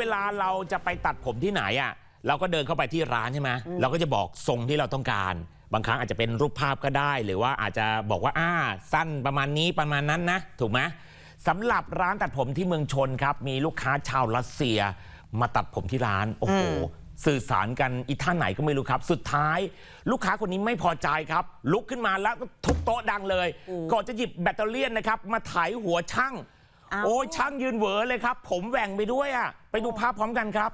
เวลาเราจะไปตัดผมที่ไหนอะเราก็เดินเข้าไปที่ร้านใช่ไหมเราก็จะบอกทรงที่เราต้องการ บางครั้งอาจจะเป็นรูปภาพก็ได้ หรือว่าอาจจะบอกว่าอ่าสั้นประมาณนี้ประมาณนั้นนะ ถูกไหมสำหรับร้านตัดผมที่เมืองชนครับ มีลูกค้าชาวรัสเซีย มาตัดผมที่ร้านโอ้โหสื่อสารกันอีท่าไหนก็ไม่รู้ครับ สุดท้าย ลูกค้าคนนี้ไม่พอใจครับ ลุกขึ้นมาแล้วก็ทุบโต๊ะดังเลยก่อนจะหยิบแบตเตอรี่ยนนะครับมาไถหัวช่างอ้าว โอ้ยช่างยืนเหวอเลยครับ ผมแหว่งไปด้วยอะ ไปดูภาพพร้อมกันครับ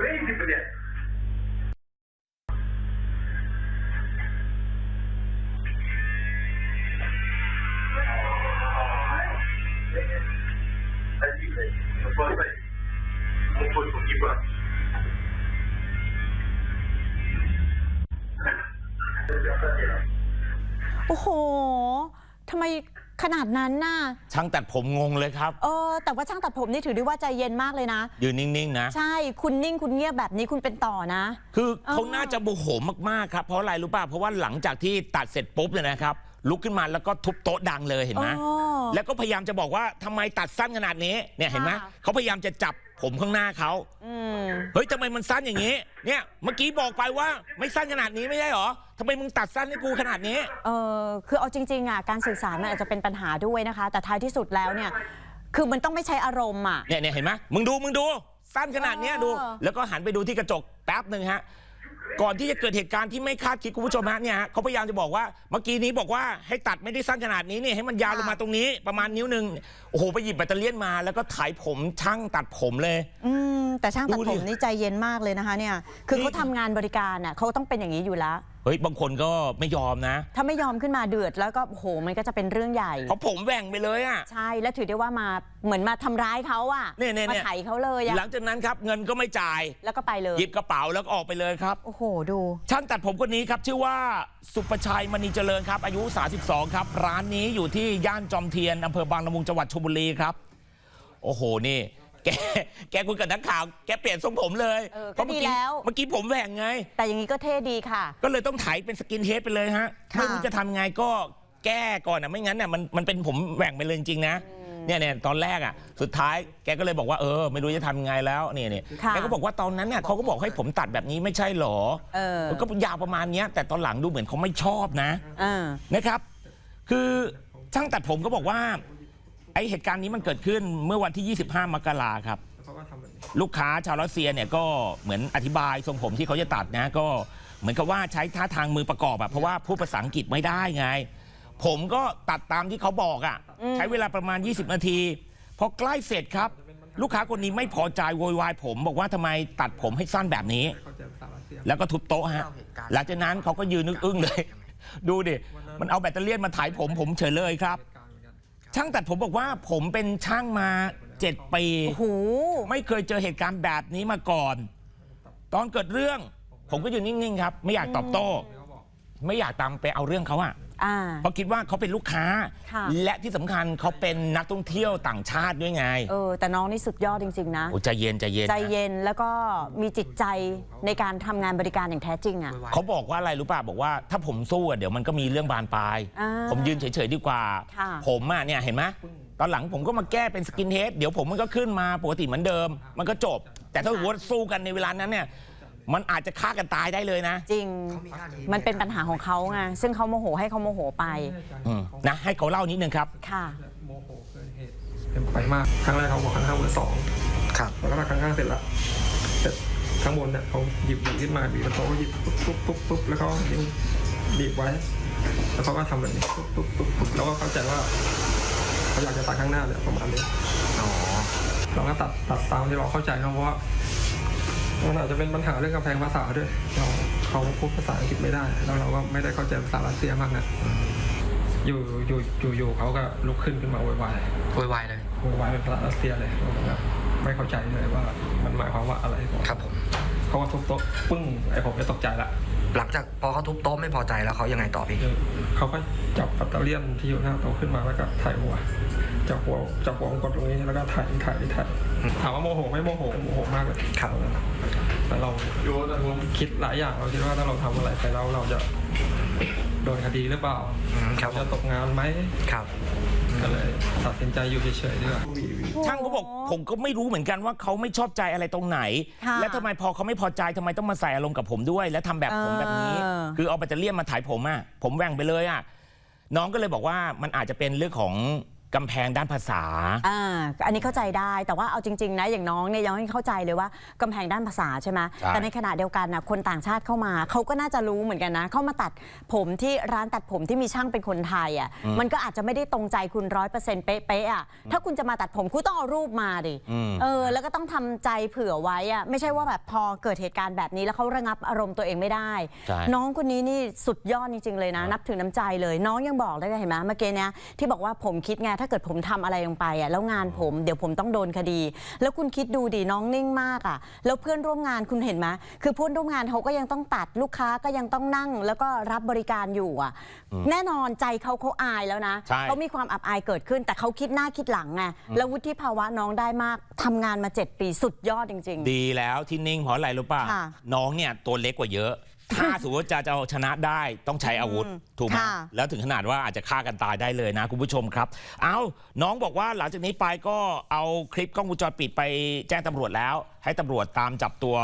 crazy, блядь? ขนาดนั้นน่ะช่างตัดผมงงเลยครับ เออแต่ว่าช่างตัดผมนี่ถือได้ว่าใจเย็นมากเลยนะ ยืนนิ่งๆนะ ใช่คุณนิ่งคุณเงียบแบบนี้คุณเป็นต่อนะ คือเขาน่าจะโมโหมากๆครับเพราะอะไรรู้ป่ะเพราะว่าหลังจากที่ตัดเสร็จปุ๊บเนี่ยนะครับ ลุกขึ้นมาแล้วก็ทุบโต๊ะดังเลยเห็นไหมอ๋อแล้วก็พยายามจะบอกว่าทำไมตัดสั้นขนาดนี้เนี่ยเห็นไหมค่ะ เขาพยายามจะจับผมข้างหน้าเขาอืม เฮ้ยทำไมมันสั้นอย่างนี้ เนี่ยเมื่อกี้บอกไปว่าไม่สั้นขนาดนี้ไม่ใช่เหรอทำไมมึงตัดสั้นให้กูขนาดนี้ เออคือเอาจริงๆอะการสื่อสารมันอาจจะเป็นปัญหาด้วยนะคะ แต่ท้ายที่สุดแล้วเนี่ย คือมันต้องไม่ใช้อารมณ์อะ เนี่ยเนี่ยเห็นไหมมึงดูมึงดู สั้นขนาดเนี้ยดู เออ แล้วก็หันไปดูที่กระจกแป๊บหนึ่งฮะ ก่อนที่จะเกิดเหตุการณ์ที่ไม่คาดคิดคุณผู้ชมฮะเนี่ยฮะเขาพยายามจะบอกว่าเมื่อกี้นี้บอกว่าให้ตัดไม่ได้สั้นขนาดนี้นี่ให้มันยาวลงมาตรงนี้ประมาณนิ้วหนึ่งโอ้โหไปหยิบแบตเตอรี่ยนมา แล้วก็ไถผมช่างตัดผมเลย อืมแต่ช่างตัดดูผดิมนี่ใจเย็นมากเลยนะคะเนี่ย คือนี่ เขาทำงานบริการอะเขาต้องเป็นอย่างนี้อยู่แล้ว เฮ้ยบางคนก็ไม่ยอมนะ ถ้าไม่ยอมขึ้นมาเดือดแล้วก็โอ้โหมันก็จะเป็นเรื่องใหญ่ เพราะผมแหว่งไปเลยอะ ใช่แล้วถือได้ว่ามาเหมือนมาทำร้ายเขาอะเนี่ยเนี่ยมาเนี่ย ไถเขาเลยอะหลังจากนั้นครับเงินก็ไม่จ่าย แล้วก็ไปเลย หยิบกระเป๋าแล้วก็ออกไปเลยครับ โอ้โหดู ช่างตัดผมคนนี้ครับ ชื่อว่าสุประชัยมณีเจริญครับ อายุ 32 ครับ ร้านนี้อยู่ที่ย่านจอมเทียนอำเภอบางละมุงจังหวัดชลบุรีครับ โอ้โห นี่ แกแกคุยกับนักข่าวแกเปลี่ยนทรงผมเลยเออเพราะก็ดีเมื่อกี้แล้ว เมื่อกี้ผมแหว่งไง แต่อย่างนี้ก็เท่ดีค่ะ ก็เลยต้องไถเป็นสกินเฮดไปเลยฮะค่ะไม่รู้จะทำไงก็แก้ก่อนอะไม่งั้นน่ะมันมันเป็นผมแหว่งไปเลยจริงๆนะเนี่ยเนี่ยตอนแรกอะสุดท้ายแกก็เลยบอกว่าเออ ไม่รู้จะทำไงแล้วเนี่ยเนี่ยค่ะ แกก็บอกว่าตอนนั้นเนี่ยเขาก็บอกให้ผมตัดแบบนี้ไม่ใช่เหรอเออมันก็ยาวประมาณเนี้ยแต่ตอนหลังดูเหมือนเขาไม่ชอบนะ เออนะครับ คือช่างตัดผมก็บอกว่า ไอเหตุการณ์นี้มันเกิดขึ้นเมื่อวันที่ 25 มกราครับ เขาก็ทำแบบนี้ลูกค้าชาวรัสเซียเนี่ยก็เหมือนอธิบายทรงผมที่เขาจะตัดนะก็เหมือนกับว่าใช้ท่าทางมือประกอบอะเพราะว่าพูดภาษาอังกฤษไม่ได้ไง ผมก็ตัดตามที่เขาบอกอะใช้เวลาประมาณ 20 นาทีพอใกล้เสร็จครับ ลูกค้าคนนี้ไม่พอใจโวยวายผม บอกว่าทำไมตัดผมให้สั้นแบบนี้ เข้าใจภาษารัสเซียแล้วก็ทุบโต๊ะฮะ หลังจากนั้นเขาก็ยืนนึกอึ้งเลย ดูดิ มันเอาแบตเตอรี่ยนมาถ่ายผมผมเฉยเลยครับ ช่างตัดผมบอกว่าผมเป็นช่างมา 7 ปี โอ้โห ไม่เคยเจอเหตุการณ์แบบนี้มาก่อน ตอนเกิดเรื่อง ผมก็อยู่นิ่ง ๆ ครับ ไม่อยากตอบโต้เขาบอก ไม่อยากตามไปเอาเรื่องเขาอะอ่า เพราะคิดว่าเขาเป็นลูกค้า ค่ะ และที่สำคัญเขาเป็นนักท่องเที่ยวต่างชาติด้วยไงเออ แต่น้องนี่สุดยอดจริง ๆ นะ โอ้ใจเย็นใจเย็นใจนะเย็นแล้วก็มีจิตใจในการทำงานบริการอย่างแท้จริงอะ เขาบอกว่าอะไรรู้ป่ะบอกว่าถ้าผมสู้อะเดี๋ยวมันก็มีเรื่องบานปลาย อ่าผมยืนเฉยๆดีกว่า ค่ะ ผมอะเนี่ยเห็นไหมตอนหลังผมก็มาแก้เป็นสกินเฮดเดี๋ยวผมมันก็ขึ้นมาปกติเหมือนเดิม มันก็จบ แต่ถ้าวัดสู้กันในเวลานั้นเนี่ย มันอาจจะฆ่ากันตายได้เลยนะจริง มันเป็นปัญหาของเขาไงซึ่งเขาโมโหให้เขาโมโหไป อืมนะให้เขาเล่านิดนึงครับ ค่ะ โมโหเกินเหตุเต็มไปมาก ครั้งแรกเขาบอกครั้งข้างบนสองครับ แล้วก็ครั้งข้างเสร็จละเสร็จข้างบนเนี่ยเขาหยิบหยิบขึ้นมาบีบโต๊ะหยิบปุ๊บปุ๊บปุ๊บปุ๊บแล้วเขานิ้วบีบไว้ แล้วเขาก็ทำแบบนี้ปุ๊บปุ๊บปุ๊บปุ๊บแล้วก็เข้าใจว่าเขาอยากจะตัดข้างหน้าเนี่ยประมาณนี้ อ๋อ เราก็ตัดตัดตามที่เราเข้าใจนะเพราะว่า มันอาจจะเป็นปัญหาเรื่องกำแพงภาษาด้วยเราเขาพูดภาษาอังกฤษไม่ได้ แล้วเราก็ไม่ได้เข้าใจภาษารัสเซียมากนะอยู่อยู่อยู่อยู่เขาก็ลุกขึ้นขึ้นมาโวยวายโวยวายเลยโวยวายเป็นภาษารัสเซียเลยผมก็ไม่เข้าใจเลยว่ามันหมายความว่าอะไรครับผมเขาก็ทุบโต๊ะปึ้งไอ้ผมก็ตกใจละ หลังจากพอเขาทุบโต๊ะไม่พอใจแล้วเขายังไงต่อพี่ เขาก็จับปัตเตอร์เลียนที่อยู่หน้าโต๊ะขึ้นมาแล้วก็ถ่ายหัวจับหัวจับหัวผมกดตรงนี้แล้วก็ถ่ายถ่ายถ่ายถามว่าโมโหไหม่โมโหโมโหมากเลยครับ แต่เราคิดหลายอย่างเราคิดว่าถ้าเราทำอะไรไปแล้วเราจะ โดนคดีหรือเปล่าอืมครับจะตกงานไหมครับ ก็เลยตัดสินใจอยู่เฉยๆดีกว่า ช่างเขาบอกผมก็ไม่รู้เหมือนกันว่าเขาไม่ชอบใจอะไรตรงไหน ค่ะ และทำไมพอเขาไม่พอใจทำไมต้องมาใส่อารมณ์กับผมด้วย และทำแบบผมแบบนี้ เออ คือเอาแบตเตอรี่มาถ่ายผมอะผมแหว่งไปเลยอะน้องก็เลยบอกว่ามันอาจจะเป็นเรื่องของ กำแพงด้านภาษา อ่าอันนี้เข้าใจได้แต่ว่าเอาจริง ๆ นะอย่างน้องเนี่ยยังไม่เข้าใจเลยว่ากำแพงด้านภาษาใช่ไหมใช่ แต่ในขณะเดียวกันนะคนต่างชาติเข้ามาเขาก็น่าจะรู้เหมือนกันนะ เข้ามาตัดผมที่ร้านตัดผมที่มีช่างเป็นคนไทยอะมันก็อาจจะไม่ได้ตรงใจคุณร้อยเปอร์เซ็นต์เป๊ะๆอะถ้าคุณจะมาตัดผมคุณต้องเอารูปมาดิอืมเออ แล้วก็ต้องทำใจเผื่อไว้อะไม่ใช่ว่าแบบพอเกิดเหตุการณ์แบบนี้แล้วเขาระงับอารมณ์ตัวเองไม่ได้ ใช่ น้องคนนี้นี่สุดยอดจริงๆเลยนะ นับถือน้ำใจเลย น้องยังบอกเลยเห็นไหมเมื่อกี้เนี้ยที่บอกว่าผมคิดไงถ้าเกิดผมทำอะไรลงไปอะแล้วงานผมเดี๋ยวผมต้องโดนคดี แล้วคุณคิดดูดิน้องนิ่งมากอะแล้วเพื่อนร่วมงานคุณเห็นไหมคือเพื่อนร่วมงานเขาก็ยังต้องตัดลูกค้าก็ยังต้องนั่ง แล้วก็รับบริการอยู่อะ แน่นอนใจเขาเขาอายแล้วนะใช่เขามีความอับอายเกิดขึ้น แต่เขาคิดหน้าคิดหลังไงแล้ววุฒิภาวะน้องได้มากทำงานมา 7 ปีสุดยอดจริง ๆ ดีแล้วที่นิ่งเพราะอะไรรู้ป่ะค่ะน้องเนี่ยตัวเล็กกว่าเยอะ ถ้าสมมติว่าจะจะเอาชนะได้ต้องใช้อาวุธ ถูกไหมค่ะ แล้วถึงขนาดว่าอาจจะฆ่ากันตายได้เลยนะคุณผู้ชมครับ เอาน้องบอกว่าหลังจากนี้ไปก็เอาคลิปกล้องวงจรปิดไปแจ้งตำรวจแล้ว ให้ตำรวจตามจับตัว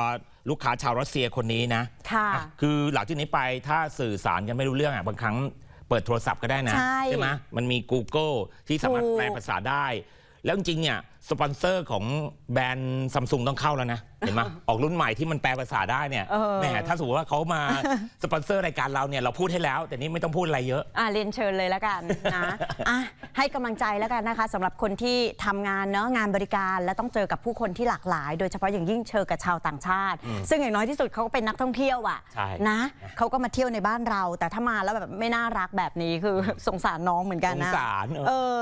ลูกค้าชาวรัสเซียคนนี้นะค่ะ อะคือหลังจากนี้ไปถ้าสื่อสารกันไม่รู้เรื่องอะบางครั้งเปิดโทรศัพท์ก็ได้นะใช่ไหมมันมี Google ที่สามารถถูก แปลภาษาได้ แล้วจริงๆเนี่ยสปอนเซอร์ของแบรนด์ซัมซุงต้องเข้าแล้วนะ เห็นไหมออกรุ่นใหม่ที่มันแปลภาษาได้เนี่ยเออ แหมถ้าสมมติว่าเขามาสปอนเซอร์รายการเราเนี่ยเราพูดให้แล้ว แต่นี่ไม่ต้องพูดอะไรเยอะ อะเรียนเชิญเลยแล้วกันนะ อะให้กำลังใจแล้วกันนะคะสำหรับคนที่ทำงานเนาะงานบริการ และต้องเจอกับผู้คนที่หลากหลาย โดยเฉพาะอย่างยิ่งเจอกับชาวต่างชาติ ซึ่งอย่างน้อยที่สุดเขาก็เป็นนักท่องเที่ยวอะใช่ นะเขาก็มาเที่ยวในบ้านเรา แต่ถ้ามาแล้วแบบไม่น่ารักแบบนี้คือ สงสารน้องเหมือนกันนะสงสารเออ เออ